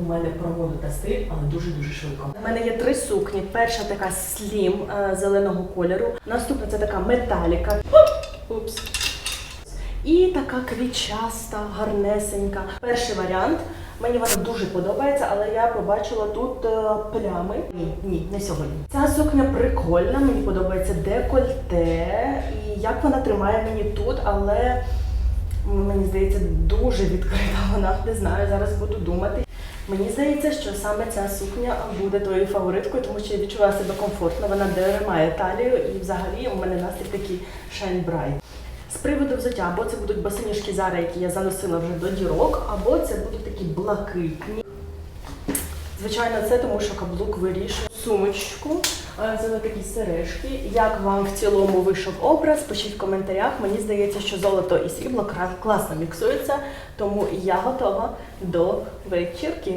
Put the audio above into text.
У мене про та стиль, але дуже-дуже швидко. У мене є три сукні. Перша така слім е, зеленого кольору. Наступна це така металіка. Упс. І така квітчаста, гарнесенька. Перший варіант. Мені вона дуже подобається, але я побачила тут е, плями. Ні, ні, не сьогодні. Ця сукня прикольна, мені подобається декольте. І як вона тримає мені тут, але мені здається, дуже відкрита вона. Не знаю, зараз буду думати. Мені здається, що саме ця сукня буде твоєю фавориткою, тому що я відчуваю себе комфортно. Вона тримає талію і взагалі у мене настрій такий shine bright. З приводу взуття, або це будуть босоніжки Зара, які я заносила вже до дірок, або це будуть такі блакитні. Звичайно, це тому, що каблук вирішує сумочку. е, Це такі сережки. Як вам в цілому вийшов образ? Пишіть в коментарях. Мені здається, що золото і срібло класно міксуються, тому я готова до вечірки.